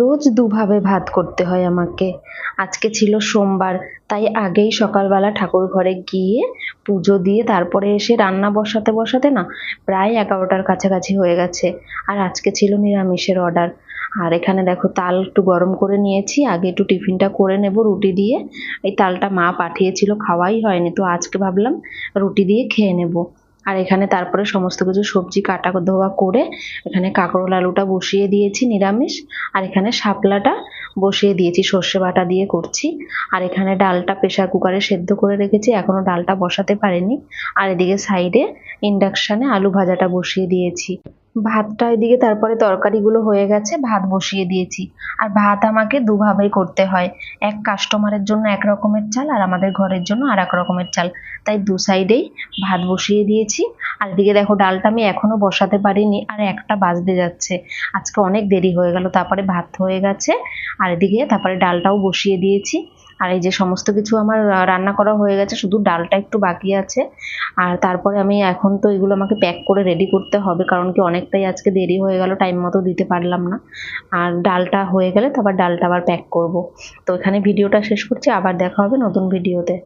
রোজ দুভাবে ভাত করতে হয় আমাকে। আজকে ছিল সোমবার, তাই আগেই সকালবেলা ঠাকুর ঘরে গিয়ে পুজো দিয়ে তারপরে এসে রান্না বসাতে বসাতে না প্রায় এগারোটার কাছাকাছি হয়ে গেছে। আর আজকে ছিল নিরামিষের অর্ডার আর এখানে দেখো তাল একটু গরম করে নিয়েছি, আগে একটু টিফিনটা করে নেব রুটি দিয়ে। এই তালটা মা পাঠিয়েছিল, খাওয়াই হয়নি, তো আজকে ভাবলাম রুটি দিয়ে খেয়ে নেব। আর এখানে তারপরে সমস্ত কিছু সবজি কাটা ধোয়া করে এখানে কাঁকরোল আলুটা বসিয়ে দিয়েছি, নিরামিষ। আর এখানে শাপলাটা বসিয়ে দিয়েছি, সর্ষে বাটা দিয়ে করছি। আর এখানে ডালটা প্রেশার কুকারে সেদ্ধ করে রেখেছি এখনও ডালটা বসাতে পারিনি। আর এদিকে সাইডে ইন্ডাকশানে আলু ভাজাটা বসিয়ে দিয়েছি। ভাতটা এদিকে তারপরে তরকারিগুলো হয়ে গেছে, ভাত বসিয়ে দিয়েছি। আর ভাত আমাকে দুভাবেই করতে হয়। এক কাস্টমারের জন্য এক রকমের চাল আর আমাদের ঘরের জন্য আর এক রকমের চাল। তাই দু সাইডেই ভাত বসিয়ে দিয়েছি। আর এদিকে দেখো ডালটা আমি এখনও বসাতে পারিনি আর একটা বাজতে যাচ্ছে। আজকে অনেক দেরি হয়ে গেল, তারপরে ভাত হয়ে গেছে। আর এদিকে তারপরে ডালটাও বসিয়ে দিয়েছি। আর এই যে সমস্ত কিছু আমার রান্না করা হয়ে গেছে, শুধু ডালটা একটু বাকি আছে। আর তারপরে আমি এখন তো এগুলো আমাকে প্যাক করে রেডি করতে হবে, কারণ কি অনেকটাই আজকে দেরি হয়ে গেল টাইম মতো দিতে পারলাম না। আর ডালটা হয়ে গেলে তারপর ডালটা আবার প্যাক করব। তো এখানে ভিডিওটা শেষ করছি, আবার দেখা হবে নতুন ভিডিওতে